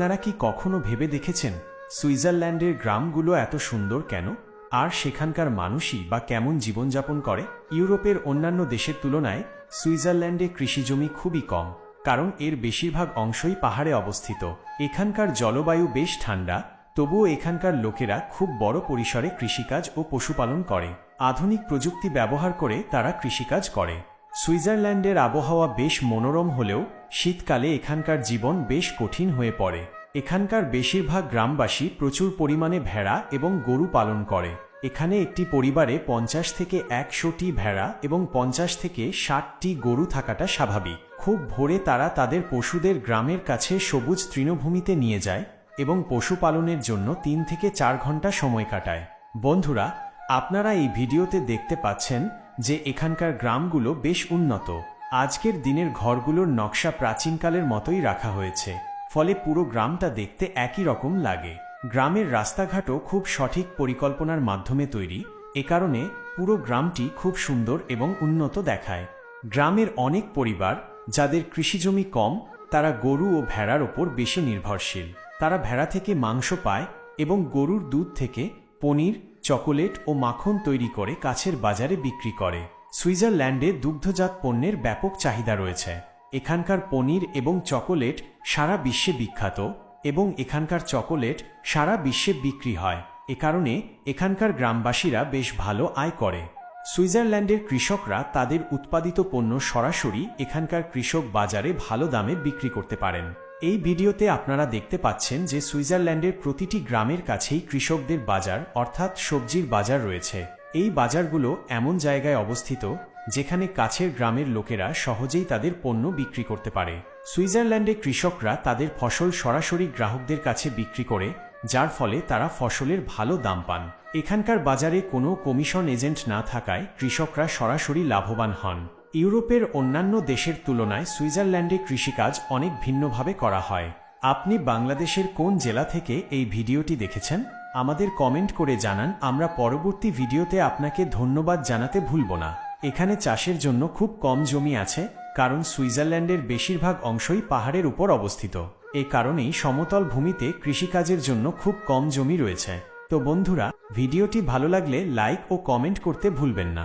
আপনারা কি কখনো ভেবে দেখেছেন সুইজারল্যান্ডের গ্রামগুলো এত সুন্দর কেন? আর সেখানকার মানুষই বা কেমন জীবনযাপন করে? ইউরোপের অন্যান্য দেশের তুলনায় সুইজারল্যান্ডে কৃষিজমি খুবই কম, কারণ এর বেশিরভাগ অংশই পাহাড়ে অবস্থিত। এখানকার জলবায়ু বেশ ঠান্ডা, তবুও এখানকার লোকেরা খুব বড় পরিসরে কৃষিকাজ ও পশুপালন করে। আধুনিক প্রযুক্তি ব্যবহার করে তারা কৃষিকাজ করে। সুইজারল্যান্ডের আবহাওয়া বেশ মনোরম হলেও শীতকালে এখানকার জীবন বেশ কঠিন হয়ে পড়ে। এখানকার বেশিরভাগ গ্রামবাসী প্রচুর পরিমাণে ভেড়া এবং গরু পালন করে। এখানে একটি পরিবারে পঞ্চাশ থেকে একশোটি ভেড়া এবং পঞ্চাশ থেকে ষাটটি গরু থাকাটা স্বাভাবিক। খুব ভোরে তারা তাদের পশুদের গ্রামের কাছে সবুজ তৃণভূমিতে নিয়ে যায় এবং পশুপালনের জন্য তিন থেকে চার ঘণ্টা সময় কাটায়। বন্ধুরা, আপনারা এই ভিডিওতে দেখতে পাচ্ছেন যে এখানকার গ্রামগুলো বেশ উন্নত। আজকের দিনের ঘরগুলোর নকশা প্রাচীনকালের মতোই রাখা হয়েছে। ফলে পুরো গ্রামটা দেখতে একই রকম লাগে। গ্রামের রাস্তাঘাটও খুব সঠিক পরিকল্পনার মাধ্যমে তৈরি। এ কারণে পুরো গ্রামটি খুব সুন্দর এবং উন্নত দেখায়। গ্রামের অনেক পরিবার, যাদের কৃষিজমি কম, তারা গরু ও ভেড়ার ওপর বেশি নির্ভরশীল। তারা ভেড়া থেকে মাংস পায় এবং গরুর দুধ থেকে পনির চকোলেট ও মাখন তৈরি করে কাছের বাজারে বিক্রি করে। সুইজারল্যান্ডে দুগ্ধজাত পণ্যের ব্যাপক চাহিদা রয়েছে। এখানকার পনির এবং চকোলেট সারা বিশ্বে বিখ্যাত এবং এখানকার চকোলেট সারা বিশ্বে বিক্রি হয়। এ কারণে এখানকার গ্রামবাসীরা বেশ ভালো আয় করে। সুইজারল্যান্ডের কৃষকরা তাদের উৎপাদিত পণ্য সরাসরি এখানকার কৃষক বাজারে ভালো দামে বিক্রি করতে পারেন। এই ভিডিওতে আপনারা দেখতে পাচ্ছেন যে সুইজারল্যান্ডের প্রতিটি গ্রামের কাছেই কৃষকদের বাজার, অর্থাৎ সবজির বাজার রয়েছে। এই বাজারগুলো এমন জায়গায় অবস্থিত, যেখানে কাছের গ্রামের লোকেরা সহজেই তাদের পণ্য বিক্রি করতে পারে। সুইজারল্যান্ডে কৃষকরা তাদের ফসল সরাসরি গ্রাহকদের কাছে বিক্রি করে, যার ফলে তারা ফসলের ভালো দাম পান। এখানকার বাজারে কোনো কমিশন এজেন্ট না থাকায় কৃষকরা সরাসরি লাভবান হন। ইউরোপের অন্যান্য দেশের তুলনায় সুইজারল্যান্ডে কৃষিকাজ অনেক ভিন্নভাবে করা হয়। আপনি বাংলাদেশের কোন জেলা থেকে এই ভিডিওটি দেখেছেন? আমাদের কমেন্ট করে জানান। আমরা পরবর্তী ভিডিওতে আপনাকে ধন্যবাদ জানাতে ভুলব না। এখানে চাষের জন্য খুব কম জমি আছে, কারণ সুইজারল্যান্ডের বেশিরভাগ অংশই পাহাড়ের উপর অবস্থিত। এ কারণেই সমতল ভূমিতে কৃষিকাজের জন্য খুব কম জমি রয়েছে। তো বন্ধুরা, ভিডিওটি ভালো লাগলে লাইক ও কমেন্ট করতে ভুলবেন না।